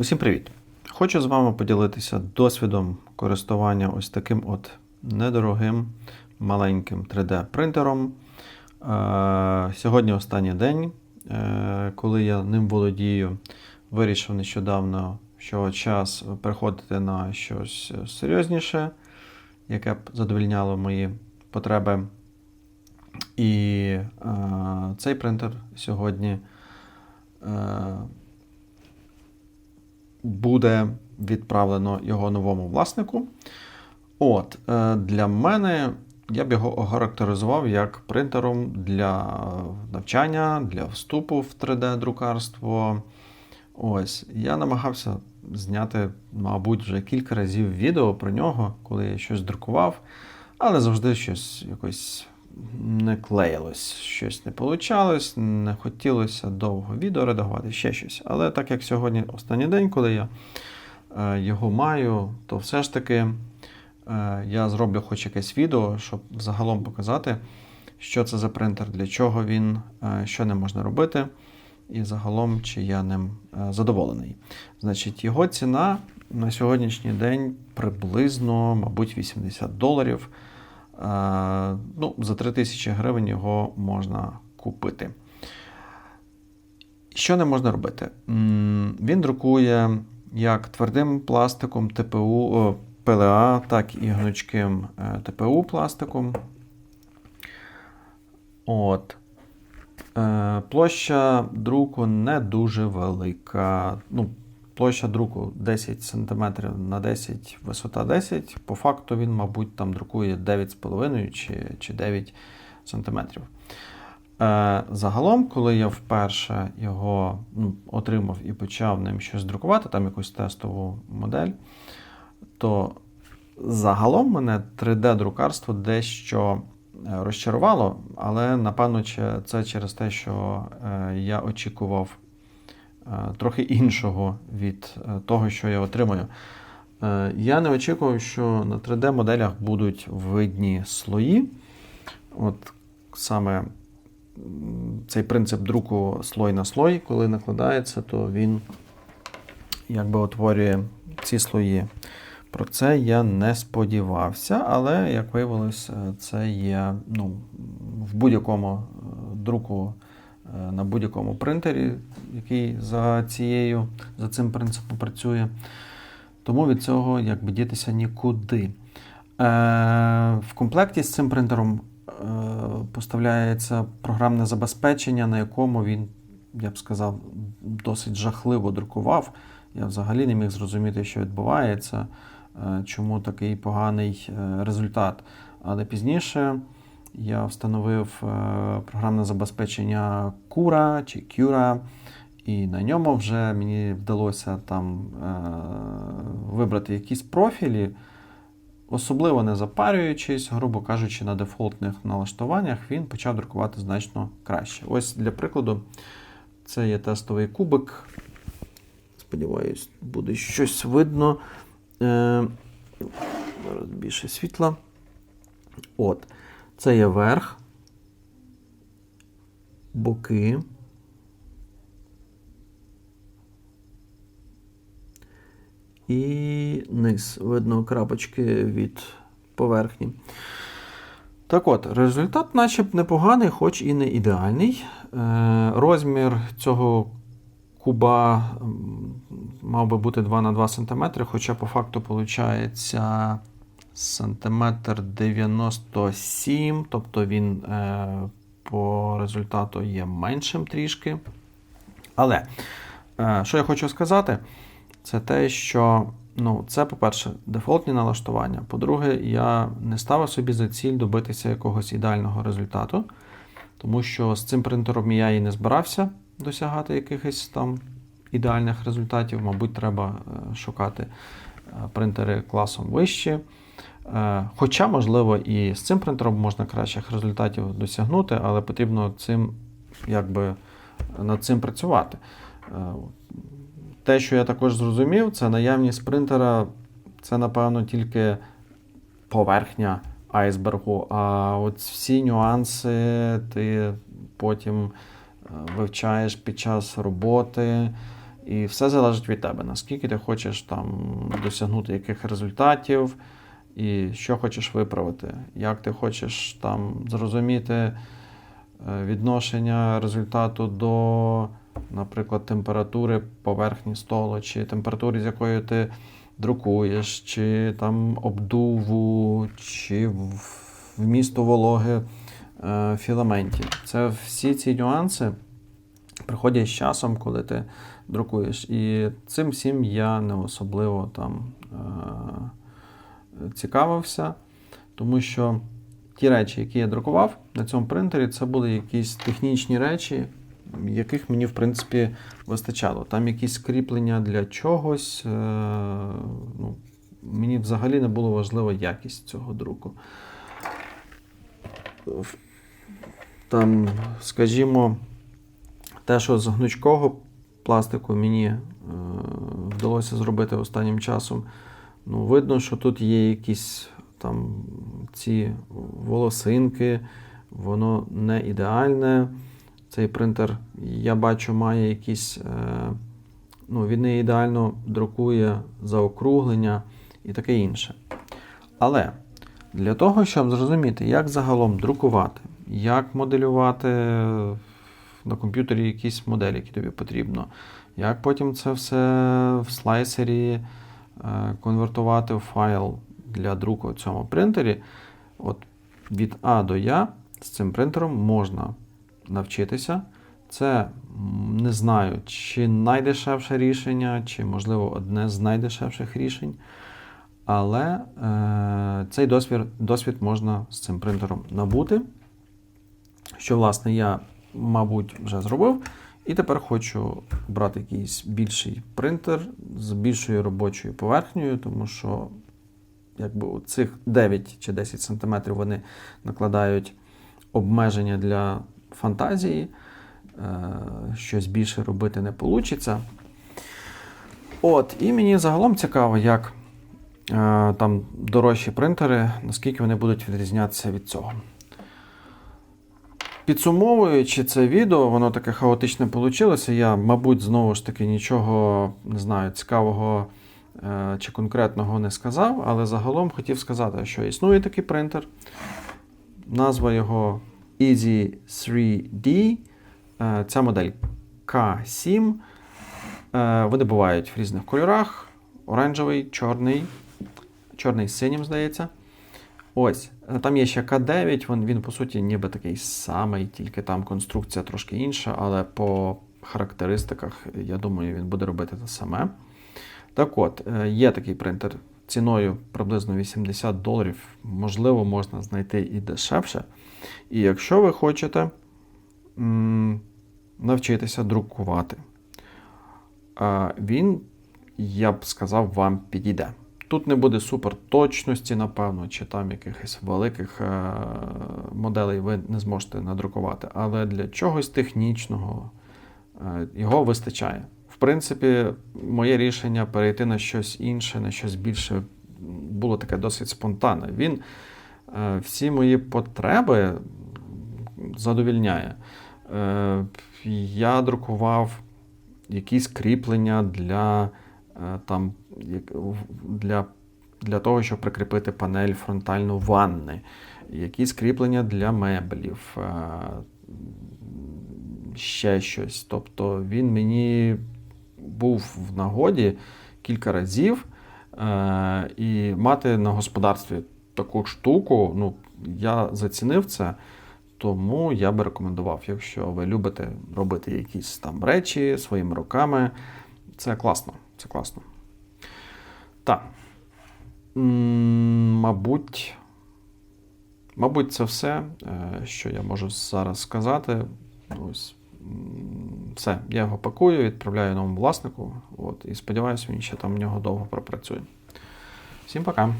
Усім привіт! Хочу з вами поділитися досвідом користування ось таким от недорогим маленьким 3D-принтером. Е, Сьогодні останній день, е, коли я ним володію, вирішив нещодавно, що час переходити на щось серйозніше, яке б задовільняло мої потреби. І е, цей принтер сьогодні. Буде відправлено його новому власнику. От, е, Для мене я б його охарактеризував як принтером для навчання, для вступу в 3D-друкарство. Ось, Я намагався зняти, мабуть, вже кілька разів відео про нього, коли я щось друкував, але завжди щось якось не клеїлось, щось не получалось, не хотілося довго відео редагувати, ще щось. Але так як сьогодні останній день, коли я е, його маю, то все ж таки е, я зроблю хоч якесь відео, щоб загалом показати, що це за принтер, для чого він, е, що не можна робити, і загалом, чи я ним задоволений. Значить, його ціна на сьогоднішній день приблизно, мабуть, 80 доларів. Е, ну, За 3000 гривень його можна купити. Що не можна робити? Він друкує як твердим пластиком ТПУ, ПЛА, так і гнучким е, ТПУ пластиком. От. Е, Площа друку не дуже велика. Ну, Площа друку 10 см на 10, висота 10. По факту він, мабуть, там друкує 9,5 чи, чи 9 см. Е, загалом, коли я вперше його ну, отримав і почав ним щось друкувати, там якусь тестову модель, то загалом мене 3D-друкарство дещо е, розчарувало, але напевно це через те, що е, я очікував трохи іншого від того, що я отримую. Я не очікував, що на 3D-моделях будуть видні слої. От саме цей принцип друку слой на слой, коли накладається, то він якби утворює ці слої. Про це я не сподівався, але, як виявилось, це є ну, в будь-якому друку на будь-якому принтері, який за цією, за цим принципом працює. Тому від цього якби дітися нікуди. Е, В комплекті з цим принтером е, поставляється програмне забезпечення, на якому він, я б сказав, досить жахливо друкував. Я взагалі не міг зрозуміти, що відбувається, е, чому такий поганий е, результат. Але пізніше я встановив е, програмне забезпечення Cura чи Cura, і на ньому вже мені вдалося там е, вибрати якісь профілі, особливо не запарюючись, грубо кажучи, на дефолтних налаштуваннях він почав друкувати значно краще. Ось для прикладу, це є тестовий кубик. Сподіваюсь, буде щось видно. Е, Зараз більше світла. От. Це є верх, боки. І низ. Видно крапочки від поверхні. Так от, результат, наче б непоганий, хоч і не ідеальний. Е, розмір цього куба мав би бути 2 на 2 см, хоча по факту виходить сантиметр 97, тобто він е, по результату є меншим трішки. Але, е, що я хочу сказати, це те, що ну, це, по-перше, дефолтні налаштування. По-друге, я не ставив собі за ціль добитися якогось ідеального результату, тому що з цим принтером я і не збирався досягати якихось там ідеальних результатів. Мабуть, треба е, шукати е, принтери класом вище. Е, хоча, можливо, і з цим принтером можна кращих результатів досягнути, але потрібно цим, якби, над цим працювати. Е, те, що я також зрозумів, це наявність принтера, це, напевно, тільки поверхня айсбергу. А от всі нюанси ти потім е, вивчаєш під час роботи. І все залежить від тебе, наскільки ти хочеш там досягнути яких результатів, і що хочеш виправити, як ти хочеш там зрозуміти е, відношення результату до, наприклад, температури поверхні столу, чи температури, з якою ти друкуєш, чи там обдуву, чи вмісту вологи е, філаментів. Це всі ці нюанси приходять з часом, коли ти друкуєш. І цим всім я не особливо там е, цікавився, тому що ті речі, які я друкував на цьому принтері, це були якісь технічні речі, яких мені, в принципі, вистачало. Там якісь кріплення для чогось. Е, ну, мені взагалі не було важлива якість цього друку. Там, скажімо, те, що з гнучкого пластику мені е, вдалося зробити останнім часом, ну, видно, що тут є якісь там ці волосинки, воно не ідеальне. Цей принтер, я бачу, має якісь. Е, ну, він не ідеально друкує заокруглення і таке інше. Але для того, щоб зрозуміти, як загалом друкувати, як моделювати на комп'ютері якісь моделі, які тобі потрібно, як потім це все в слайсері конвертувати в файл для друку в цьому принтері, от від А до Я з цим принтером можна навчитися. Це не знаю, чи найдешевше рішення, чи, можливо, одне з найдешевших рішень. Але е, цей досвід, досвід можна з цим принтером набути. Що, власне, я, мабуть, вже зробив. І тепер хочу брати якийсь більший принтер з більшою робочою поверхнею, тому що якби цих 9 чи 10 см вони накладають обмеження для фантазії. Е, щось більше робити не вийде. От, і мені загалом цікаво, як е, там дорожчі принтери, наскільки вони будуть відрізнятися від цього. Підсумовуючи це відео, воно таке хаотичне вийшло. Я, мабуть, знову ж таки нічого не знаю, цікавого е, чи конкретного не сказав, але загалом хотів сказати, що існує такий принтер. Назва його Easy 3D. Е, Ця модель K7. Е, Вони бувають в різних кольорах: оранжевий, чорний, чорний з синім, здається. Ось, е, там є ще К9, він, він, по суті, ніби такий самий, тільки там конструкція трошки інша, але по характеристиках, я думаю, він буде робити те саме. Так от, е, є такий принтер ціною приблизно 80 доларів. Можливо, можна знайти і дешевше. І якщо ви хочете навчитися друкувати, він, я б сказав, вам підійде. Тут не буде супер точності, напевно, чи там якихось великих е, моделей ви не зможете надрукувати, але для чогось технічного е, його вистачає. В принципі, моє рішення перейти на щось інше, на щось більше було таке досить спонтанне. Він е, всі мої потреби задовільняє. Я друкував якісь кріплення для, там, для, для того, щоб прикріпити панель фронтальну ванни, якісь кріплення для меблів, е, ще щось. Тобто він мені був в нагоді кілька разів. Е, і мати на господарстві таку штуку, ну, я зацінив це. Тому я би рекомендував, якщо ви любите робити якісь там речі своїми руками, це класно. Це класно. Так. Мабуть, мабуть, це все, е, що я можу зараз сказати. Ось. Все, я його пакую, відправляю новому власнику. От, і сподіваюся, він ще там в нього довго пропрацює. Всім пока!